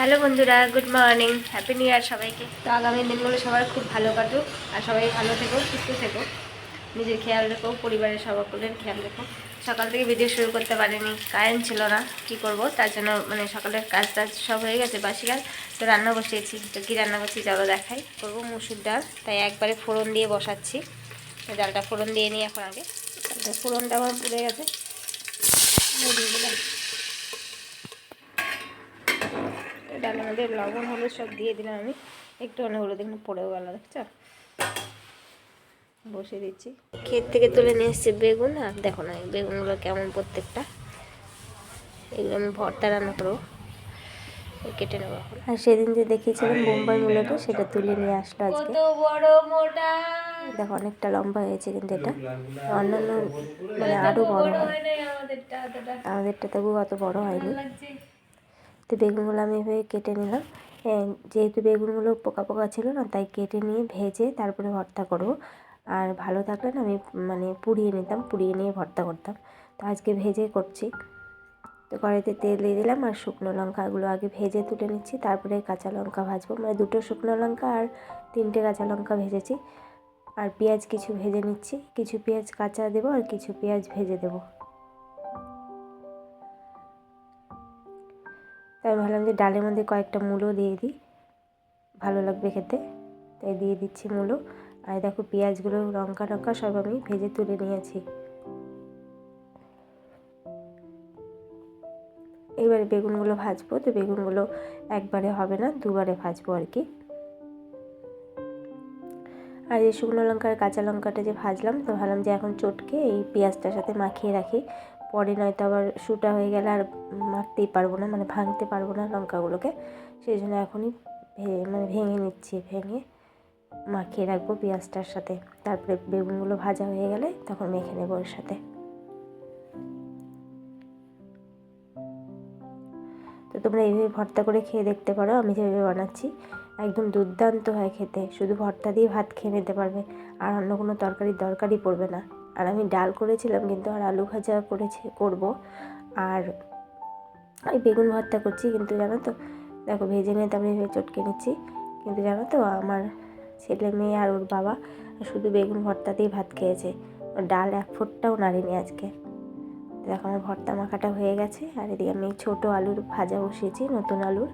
Hello বন্ধুরা, good morning, happy new year সবাইকে। তো আগামী দিনগুলো সবার খুব ভালো কাটুক, আর সবাই ভালো থেকো, সুস্থ থেকো। নিজের খেয়াল রেখো, পরিবারের সকলের খেয়াল রেখো। সকাল থেকে ভিডিও শুরু করতে পারিনি কারেন্ট ছিল না, কি করব? তার জন্য মানে সকালের কাজ টাজ সব হয়ে গেছে, বাসি কাজ। তো রান্না বসিয়েছি, তো কী রান্না করছি চলো দেখাই। করব মুসুর ডাল, তাই একবারে ফোড়ন দিয়ে বসাচ্ছি। তো ডালটা ফোড়ন দিয়ে নিই এখন আগে। ফোড়নটা আমার পুড়ে গেছে। দিলাম মধ্যে লবণ হলুদ সব দিয়ে দিলাম আমি। একটু অনেক হলুদ এখানে পড়েও গেল দেখছ? বসে দিচ্ছি। ক্ষেত থেকে তুলে নিয়ে এসেছি বেগুন আর দেখো না বেগুনগুলো কেমন প্রত্যেকটা। এগুলো আমি ভর্তা রান্না করব। কেটে নেব আর সেদিন যে দেখিয়েছিলাম বোম্বাই মূলটা সেটা তুলে নিয়ে আসলো আজকে। বড় মোটা। দেখো অনেকটা লম্বা হয়েছে কিন্তু এটা। অন্যান্য মানে আরও বড় হয় আমাদেরটা তবু অত বড় হয়নি। তো বেগুনগুলো আমি এভাবে কেটে নিলাম। যেহেতু বেগুনগুলো পোকা পোকা ছিল না, তাই কেটে নিয়ে ভেজে তারপরে ভর্তা করব। আর ভালো থাকলে না আমি মানে পুড়িয়ে নিতাম, পুড়িয়ে নিয়ে ভর্তা করতাম। তো আজকে ভেজে করছি। তো কড়াইতে তেল দিয়ে দিলাম আর শুকনো লঙ্কাগুলো আগে ভেজে তুলে নিচ্ছি, তারপরে কাঁচা লঙ্কা ভাজবো। মানে দুটো শুকনো লঙ্কা আর তিনটে কাঁচা লঙ্কা ভেজেছি। আর পেঁয়াজ কিছু ভেজে নিচ্ছি, কিছু পেঁয়াজ কাঁচা দেবো আর কিছু পেঁয়াজ ভেজে দেবো। তাই ভাবলাম যে ডালের মধ্যে কয়েকটা মূলো দিয়ে দিই। ভালো লাগবে খেতে। তাই দিয়ে দিচ্ছি মূলো। আর দেখো পেঁয়াজগুলো লঙ্কা টঙ্কা সব আমি ভেজে তুলে নিয়েছি। এবারে বেগুনগুলো ভাজবো। তো বেগুনগুলো একবারে হবে না, দুবারে ভাজবো আর কি। আর এই শুকনো লঙ্কার কাঁচা লঙ্কাটা যে ভাজলাম, তো ভাবলাম যে এখন চটকে এই পেঁয়াজটার সাথে মাখিয়ে রাখি। পরে নয়তো আবার শুটা হয়ে গেলে আর মাখতেই পারব না মানে ভাঙতে পারব না লঙ্কাগুলোকে। সেই জন্য এখনই মানে ভেঙে নিচ্ছি, ভেঙে মাখিয়ে রাখব পেঁয়াজটার সাথে। তারপরে বেগুনগুলো ভাজা হয়ে গেলে তখন মেখে নেব ওর সাথে। তো তোমরা এইভাবে ভর্তা করে খেয়ে দেখতে পারো, আমি যেভাবে বানাচ্ছি। একদম দুর্দান্ত হয় খেতে, শুধু ভর্তা দিয়ে ভাত খেয়ে নিতে পারবে, আর অন্য কোনো তরকারির দরকারই পড়বে না। আর আমি ডাল করেছিলাম কিন্তু আর আলু ভাজা করেছি, করব। আর এই বেগুন ভর্তা করছি কিন্তু জানো তো, দেখো ভেজে নিয়ে তারপরে চটকে নিচ্ছি। কিন্তু জানো তো, আমার ছেলে মেয়ে আর ওর বাবা শুধু বেগুন ভর্তাতেই ভাত খেয়েছে। ওর ডাল এক ফুটটাও নাড়িনি আজকে। দেখো আমার ভর্তা মাখাটা হয়ে গেছে, আর এদিকে আমি ছোট আলুর ভাজা বসিয়েছি, নতুন আলুর।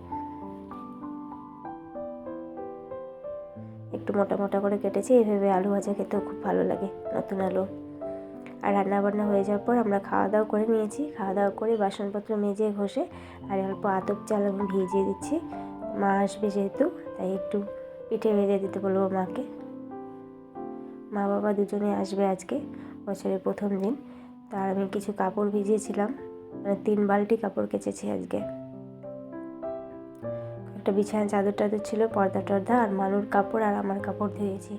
একটু মোটা মোটা করে কেটেছি, এভাবে আলু ভাজা খেতেও খুব ভালো লাগে, নতুন আলু। আর রান্না বান্না হয়ে যাওয়ার পর আমরা খাওয়া দাওয়া করে নিয়েছি। খাওয়া দাওয়া করে বাসনপত্র মেজে ঘষে আর অল্প আতপ চাল আমি ভিজিয়ে দিচ্ছি। মা আসবে যেহেতু, তাই একটু পিঠে ভেজে দিতে বলব মাকে। মা বাবা দুজনে আসবে আজকে, বছরের প্রথম দিন। তার আমি কিছু কাপড় ভিজিয়েছিলাম মানে তিন বালতি কাপড় কেচেছি আজকে। একটা বিছানা চাদর টাদর ছিল পর্দা টর্দা আর মানুর কাপড় আর আমার কাপড় ধুয়েছি।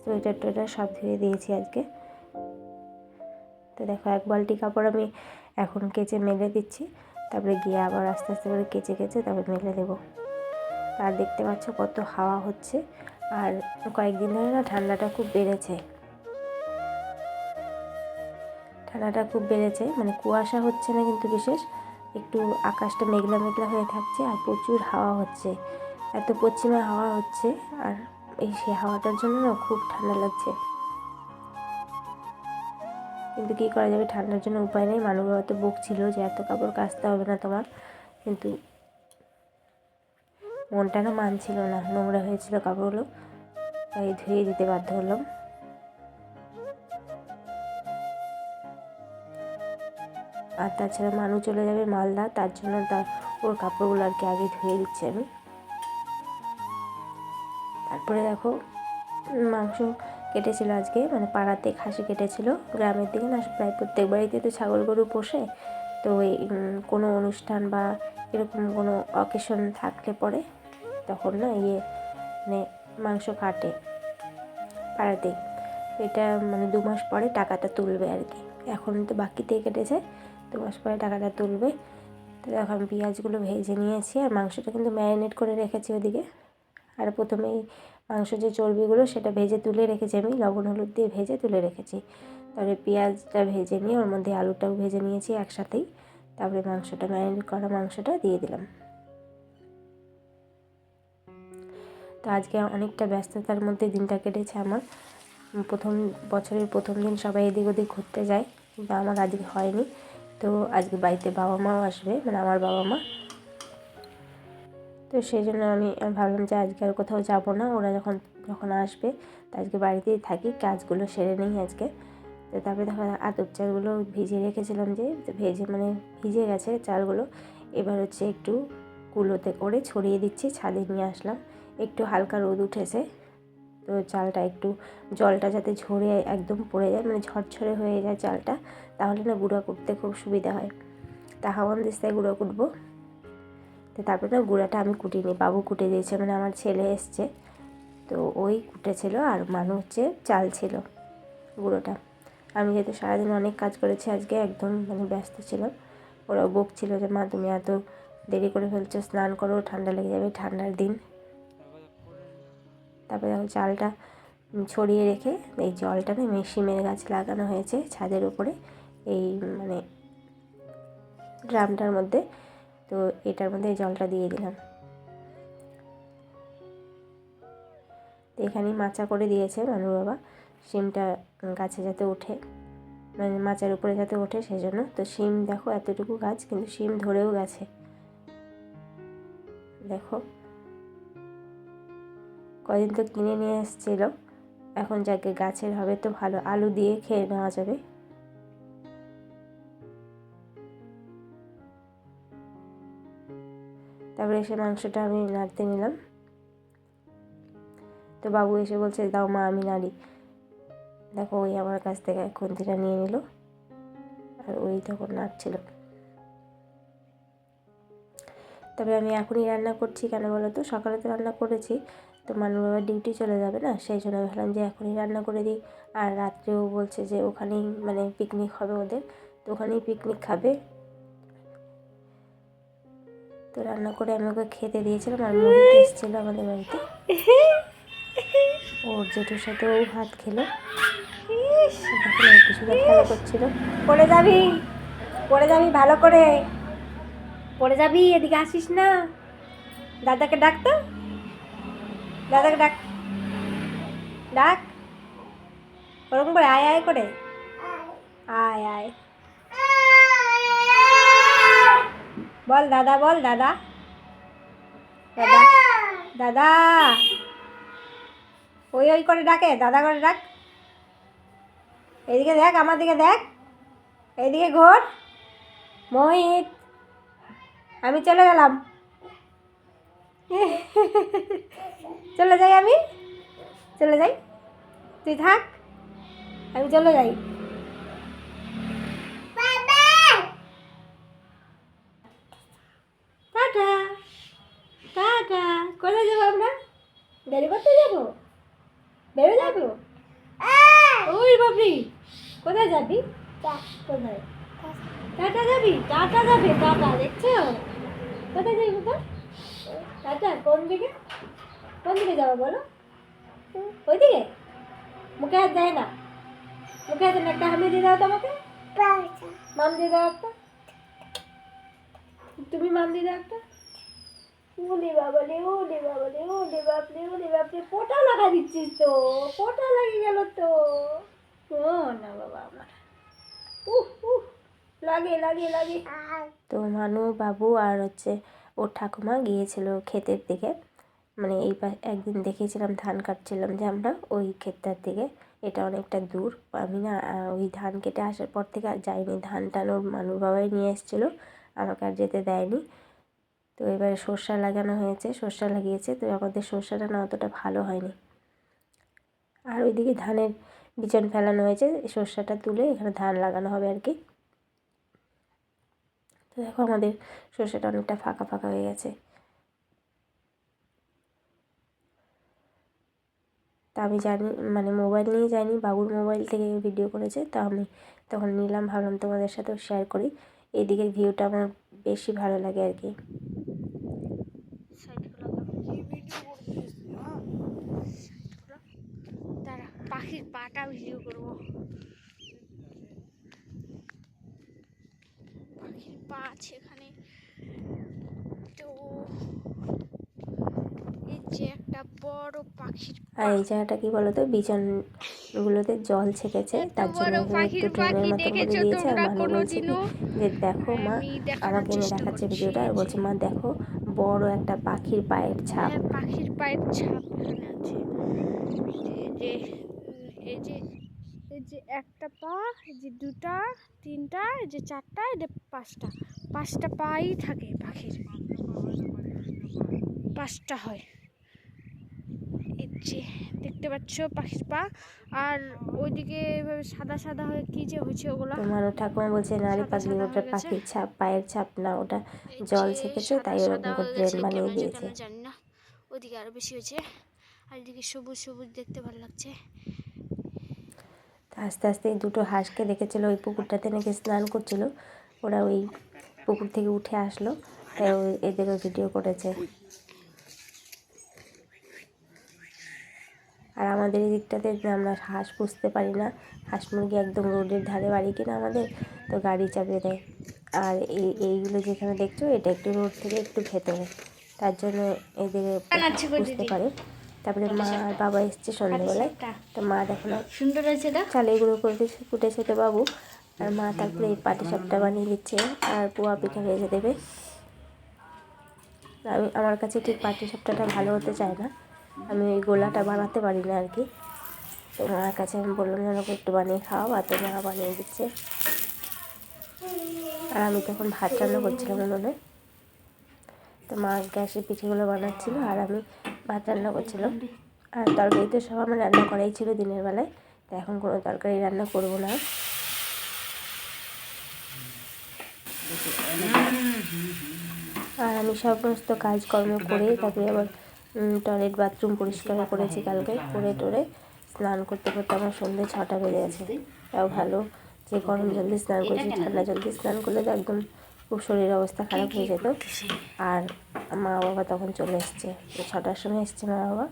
সোয়েটার টোয়েটার সব ধুয়ে দিয়েছি আজকে। তো দেখো এক বালতি কাপড় আমি এখন কেচে মেলে দিচ্ছি। তারপরে গিয়ে আবার আস্তে আস্তে করে কেচে কেচে তারপরে মেলে দেবো। আর দেখতে পাচ্ছ কত হাওয়া হচ্ছে। আর কয়েকদিন ধরে না ঠান্ডাটা খুব বেড়েছে। ঠান্ডাটা খুব বেড়েছে মানে কুয়াশা হচ্ছে না কিন্তু বিশেষ। একটু আকাশটা মেঘলা মেঘলা হয়ে থাকছে আর প্রচুর হাওয়া হচ্ছে। এত পশ্চিমে হাওয়া হচ্ছে আর এই সে হাওয়াটার জন্য না খুব ঠান্ডা লাগছে। কিন্তু কী করা যাবে? ঠান্ডার জন্য উপায় নেই। মানুষ হয়তো বকছিল যে এত কাপড় কাচতে হবে না তোমার। কিন্তু মনটা না মানছিল না। নোংরা হয়েছিল কাপড়গুলো। তাই ধুয়ে দিতে বাধ্য হলাম। আর তাছাড়া মানু চলে যাবে মালদা। তার জন্য তার ওর কাপড়গুলো আর কি আগে ধুয়ে দিচ্ছি আমি। তারপরে দেখো, মাংস কেটেছিল আজকে মানে পাড়াতে খাসি কেটেছিল। গ্রামের দিকে না প্রায় প্রত্যেক বাড়িতে তো ছাগল গরু পোষে। তো এই কোনো অনুষ্ঠান বা এরকম কোনো অকেশন থাকলে পরে তখন না ইয়ে মানে মাংস কাটে পাড়াতে এটা মানে দু মাস পরে টাকাটা তুলবে আর কি। এখন তো বাকিতে কেটেছে, দু মাস পরে টাকাটা তুলবে। তো আমি পেঁয়াজগুলো ভেজে নিয়েছি আর মাংসটা কিন্তু ম্যারিনেট করে রেখেছি ওদিকে। আর প্রথমেই মাংস যে চর্বিগুলো সেটা ভেজে তুলে রেখেছি আমি, লবণ, হলুদ দিয়ে ভেজে তুলে রেখেছি। তারপরে পেঁয়াজটা ভেজে নিয়ে ওর মধ্যে আলুটাও ভেজে নিয়েছি একসাথেই। তারপরে মাংসটা ম্যারিনেট করা মাংসটা দিয়ে দিলাম। তো আজকে অনেকটা ব্যস্ততার মধ্যে দিনটা কেটেছে আমার। প্রথম বছরের প্রথম দিন সবাই এদিক ওদিক ঘুরতে যায়, কিন্তু আমার আজকে হয়নি। তো আজকে বাড়িতে বাবা মাও আসবে মানে আমার বাবা মা তো সেই জন্য আমি ভাবলাম যে আজকে আর কোথাও যাব না। ওরা যখন যখন আসবে, তো আজকে বাড়িতেই থাকি, কাজগুলো সেরে নিই আজকে। তো তারপরে দেখো, আতপ চালগুলো ভিজিয়ে রেখেছিলাম যে ভেজে মানে ভিজে গেছে চালগুলো। এবার হচ্ছে একটু কুলোতে করে ছড়িয়ে দিচ্ছি ছাদে নিয়ে আসলাম। একটু হালকা রোদ উঠেছে, তো চালটা একটু, জলটা যাতে ঝরে একদম পড়ে যায় মানে ঝরঝরে হয়ে যায় চালটা, তাহলে না গুঁড়ো করতে খুব সুবিধা হয়। তা হাওয়ান দিস্তায় গুঁড়ো কুটবো তো তারপরে তো গুঁড়াটা আমি কুটিনি বাবু কুটে দিয়েছে মানে আমার ছেলে এসছে। তো ওই কুটেছিল আর মানু হচ্ছে চাল ছিল গুঁড়োটা। আমি যেহেতু সারাদিন অনেক কাজ করেছি, আজকে একদম মানে ব্যস্ত ছিলাম। ওরাও বকছিল যে, মা, তুমি এত দেরি করে ফেলছো, স্নান করো, ঠান্ডা লেগে যাবে, ঠান্ডার দিন। তারপরে দেখো চালটা ছড়িয়ে রেখে এই জলটা না মেশিমের গাছ লাগানো হয়েছে ছাদের উপরে। এই মানে ড্রামটার মধ্যে তো এটার মধ্যে জলটা দিয়ে দিলাম। তো এখানেই মাচা করে দিয়েছে মানু বাবা। শিমটা গাছে যাতে ওঠে মানে মাচার উপরে যাতে ওঠে সেই জন্য তো শিম দেখো এতটুকু গাছ, কিন্তু শিম ধরেও গেছে। দেখো। কদিন তো কিনে নিয়ে এসেছিল। এখন যাকে গাছের হবে তো ভালো, আলু দিয়ে খেয়ে নেওয়া যাবে। তারপরে এসে মাংসটা আমি নাড়তে নিলাম। তো বাবু এসে বলছে, দাও মা, আমি নাড়ি। দেখো, ওই আমার কাছ থেকে খুন্তিটা নিয়ে নিল আর ওই তখন নাড়ছিল। তবে আমি এখনই রান্না করছি কেন বলো তো? সকালে তো রান্না করেছি, তো মানুষ বাবা ডিউটি চলে যাবে না, সেই জন্য ভাবলাম যে এখনই রান্না করে দিই। আর রাত্রেও বলছে যে ওখানেই মানে পিকনিক হবে ওদের, তো ওখানেই পিকনিক খাবে। তো রান্না করে আমি ওকে খেতে দিয়েছিলাম আর মোহিত এসেছিল আমাদের বাড়িতে। ওর জেঠুর সাথে ও ভাত খেলো। কিছুটা খেলা করছিল। পড়ে যাবি পড়ে যাবি ভালো করে। পড়ে যাবি এদিকে আসিস না। দাদাকে ডাক তো। দাদাকে ডাক। ডাক। ওরকম করে আয় আয় করে। আয় আয়। বল, দাদা বল, দাদা। দাদা দাদা। ওই ওই করে ডাকে, দাদা করে ডাক। এদিকে দেখ, আমার দিকে দেখ। এইদিকে ঘোর। মোহিত, আমি চলে গেলাম। চলে যাই আমি? চলে যাই? তুই থাক, আমি চলে যাই টাটা টাটা কোথায় যাব আমরা গাড়ি করতে যাব? বেরো যাব? ওই বাবরি কোথায় যাবি? কোথায়? টাটা যাবি? টাটা যাবে টাটা দেখছ? কোথায় যাবি বাবা টাটা কোন দিকে? কোন দিকে যাব বলো? ওই দিকে মুখে হাত দেয় না। মুখে হাতে না একটা হামি দিয়ে দাও তোমাকে। মাম দিয়ে দাও একটা। তুমি মাম দিয়ে দাও একটা। পোটা লাগা দিচ্ছিস তো পোটা লাগিয়ে গেল তো। ও না বাবা আমার লাগে লাগে লাগে। তো মানু বাবু আর হচ্ছে ওর ঠাকুমা গিয়েছিল ক্ষেতের দিকে। মানে এই একদিন দেখিয়েছিলাম, ধান কাটছিলাম যে আমরা ওই ক্ষেতটার দিকে। এটা অনেকটা দূর। আমি না ওই ধান কেটে আসার পর থেকে আর যাইনি। ধান টান ওর মানু বাবাই নিয়ে এসেছিল। আমাকে আর যেতে দেয়নি। তো এবারে সর্ষা লাগানো হয়েছে, সর্ষা লাগিয়েছে, তো আমাদের সর্ষাটা না অতটা ভালো হয়নি। আর ওইদিকে ধানের বিচন ফেলানো হয়েছে সর্ষাটা তুলে এখানে ধান লাগানো হবে আর কি। তো দেখো আমাদের সর্ষেটা অনেকটা ফাঁকা ফাঁকা হয়ে গেছে। তা আমি জানি মানে মোবাইল নিয়ে যাইনি, বাবুর মোবাইল থেকে ভিডিও করেছে, তা আমি তখন নিলাম, ভাবলাম তোমাদের সাথেও শেয়ার করি। এইদিকের ভিউটা আমার বেশি ভালো লাগে আর কি। পাখির পাটা ভিডিও করব। পাখির পা আছে এখানে। তো এই যে একটা বড় পাখির আর এই জায়গাটা কি বলতো? বিছানগুলোতে জল ছেকেছে। তার জন্য একটু পাখির মতো করে দিয়েছে। আর তোমরা বলছে কি যে দেখো মা আমাকে এনে দেখাচ্ছে ভিডিওটা আর বলছে মা দেখো বড় একটা পাখির পায়ের ছাপ। হ্যাঁ পাখির পায়ের ছাপ এখানে আছে। যে এই যে একটা পা এই যে দুটা তিনটা এই যে চারটা এই যে পাঁচটা। পাঁচটা পাই থাকে পাখির। পাঁচটা হয়। এই যে দেখতে পাচ্ছ পাখির পা। আর ওইদিকে এভাবে সাদা সাদা হয়ে কি যে হয়েছে ওগুলো? মানু ঠাকুমা বলছে নারী সাদা ওটা পাখির ছাপ পায়ের ছাপ না ওটা জল ছেকেছে তাই ওরকম গেছে, বানিয়ে দিয়েছে। জানি না। ওদিকে আরও বেশি হয়েছে। আর এদিকে সবুজ সবুজ দেখতে ভালো লাগছে। আস্তে আস্তে দুটো হাঁসকে দেখেছিল ওই পুকুরটাতে নাকি স্নান করছিল। ওরা ওই পুকুর থেকে উঠে আসলো তাই এদেরও ভিডিও করেছে। আর আমাদের এই দিকটাতে যে আমরা হাঁস পুষতে পারি না। হাঁস মুরগি একদম রোডের ধারে বাড়ি কিনা আমাদের তো গাড়ি চাপিয়ে দেয়। আর এই এইগুলো যেখানে দেখছ এটা একটু রোড থেকে একটু ভেতরে। তার জন্য এদের পুষতে পারে। তারপরে মা আর বাবা এসছে সন্ধ্যেবেলায়। তো মা দেখো না। সুন্দর হয়েছে না চালে এগুলো করে কুটেছে তো বাবু। আর মা তারপরে এই পাটি সাপটা বানিয়ে দিচ্ছে। আর পোয়া পিঠা ভেজে দেবে। আমি আমার কাছে ঠিক পাটি সাপটাটা ভালো হতে চায় না। আমি ওই গোলাটা বানাতে পারি না আর কি। তো মার কাছে আমি বললাম যেন একটু বানিয়ে খাওয়াবো বা তো মা বানিয়ে দিচ্ছে। আর আমি তখন ভাত রান্না করছিলাম উনুনে। তো মা গ্যাসে পিঠেগুলো বানাচ্ছিল। আর আমি ভাত রান্না করছিলাম আর তরকারি তো সব আমার রান্না করাই ছিল দিনের বেলায়। তো এখন কোনো তরকারি রান্না করব না। আর আমি সমস্ত কাজকর্ম করে তারপরে আবার টয়লেট বাথরুম পরিষ্কার করেছি কালকে। করে টোরে স্নান করতে করতে আমার সন্ধ্যে ছটা বেজে গেছে। তাও ভালো। যে গরম জলদি স্নান করেছি, ঠান্ডা জলদি স্নান করলে তো একদম খুব শরীরের অবস্থা খারাপ হয়ে যেত। আর মা বাবা তখন চলে এসছে। ছটার সময় এসছে মা বাবা।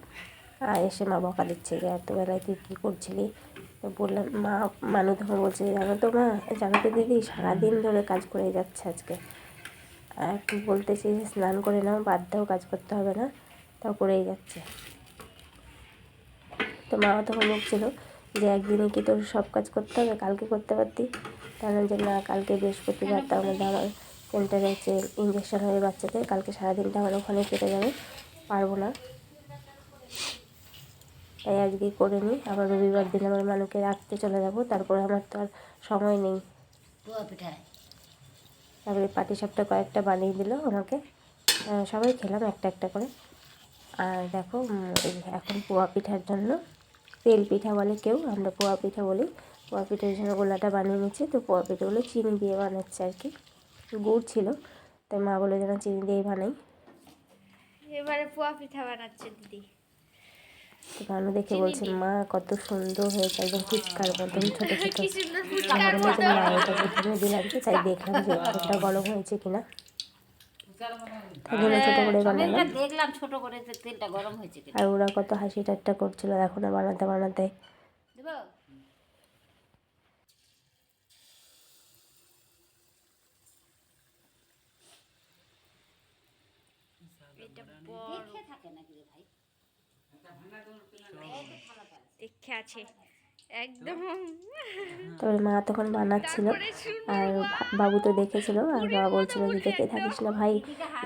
আর এসে মা বকা দিচ্ছে যে এতবেলায় তুই কী করছিলি? তো বললাম মা মানু তখন বলছে জানো তো মা জানো তো দিদি সারাদিন ধরে কাজ করে যাচ্ছে আজকে। আর বলতেছি যে স্নান করে নাও বাদ দাও কাজ করতে হবে না তাও করেই যাচ্ছে। তো মা তখন বলছিল যে একদিনে কি তোর সব কাজ করতে হবে? কালকে করতে পারতি? তার যে না কালকে বৃহস্পতিবার তার মধ্যে আমার সেন্টারে হচ্ছে ইঞ্জেকশন হবে বাচ্চাদের কালকে সারাদিনটা আমার ওখানে কেটে যাবে পারব না। তাই আজকে করে নিই আবার রবিবার দিন আমার মানুষকে রাখতে চলে যাব তারপরে আমার তো আর সময় নেই। তারপরে পাটি সাপটা কয়েকটা বানিয়ে দিল আমাকে। সবাই খেলাম একটা একটা করে। আর দেখো এখন পোয়া পিঠার জন্য তেল পিঠা বলে কেউ আমরা পোয়া পিঠা বলি। পোয়া পিঠার জন্য গোলাটা বানিয়ে নিচ্ছি তো পোয়া পিঠাগুলো চিনি দিয়ে বানাচ্ছে আর কি। গুড় ছিল তাই মা বলে যেন চিনি দিয়েই বানাই। এবারে পোয়া পিঠা বানাচ্ছে দিদি। তো মানু দেখে বলছে মা কত সুন্দর হয়েছে একদম ফুচকার মতন ছোটো ছোটো। আমার প্রথমে দিলাম তাই দেখলাম যে এটা গরম হয়েছে কিনা। আর ওরা কত হাসি ঠাট্টা করছিল দেখো না বানাতে বানাতে দেবো এটা বড় দেখে থাকে নাকি রে ভাই দেখে আছে। একদম। তারপরে মা তখন বানাচ্ছিল। আর বাবু তো দেখেছিল। আর মা বলছিল যে দেখে থাকিস না ভাই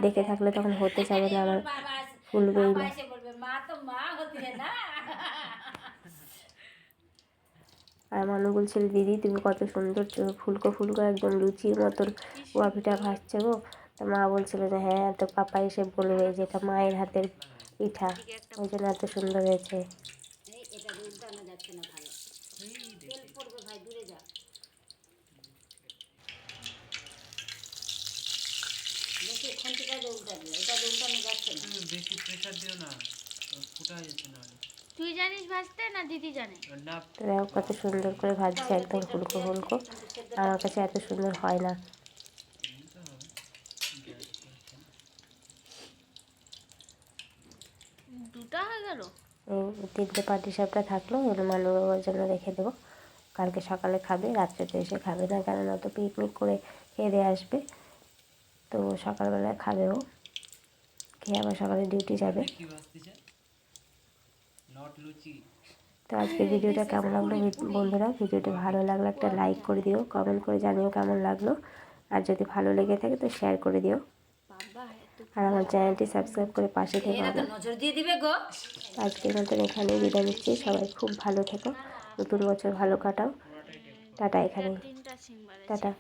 দেখে থাকলে তখন হতে যাবে না আমার বাবা ফুলবেই না। আর মানু বলছিল দিদি তুমি কত সুন্দর ফুলকো ফুলকো একদম লুচির মতন পিঠা ভাজছে গো। তা মা বলছিল যে হ্যাঁ তো পাপা এসে বলবে যে এটা মায়ের হাতের পিঠা ওই জন্য এত সুন্দর হয়েছে। এই এটা উল্টানো যাচ্ছে না ভালো। তেল পড়বে ভাই দূরে যা। দেখি খন্তিটা দিয়ে উল্টাবে এটা দিয়ে উল্টানো যাচ্ছে না। বেশি প্রেশার দিও না ফুটা যাচ্ছে না। তুই জানিস ভাজতে না দিদি জানে? না। তো দেখো কত সুন্দর করে ভাজছে একদম হুলকো ফুলকো আমার কাছে এত সুন্দর হয় না দুটা হয়ে গেল এই তিনটে পাটি সাপটা থাকল এগুলো বাবার জন্য রেখে দেবো। কালকে সকালে খাবে রাত্রে তো এসে খাবে না কেননা তো পিকনিক করে খেয়ে দিয়ে আসবে। তো সকালবেলায় খাবে ও। খেয়ে আবার সকালে ডিউটি যাবে। তো আজকে ভিডিওটা কেমন লাগল বন্ধুরা? ভিডিওটা ভালো লাগল একটা লাইক করে দিও কমেন্ট করে জানিও কেমন লাগল। আর যদি ভালো লেগে থাকে তো শেয়ার করে দিও। আর আমার চ্যানেলটি সাবস্ক্রাইব করে পাশে থেকে নজর দিয়ে দিবে গো। আজকের মতন এখানে বিদায় নিচ্ছি। সবাই খুব ভালো থেকো। নতুন বছর ভালো কাটাও। টাটা বাজে টাটা।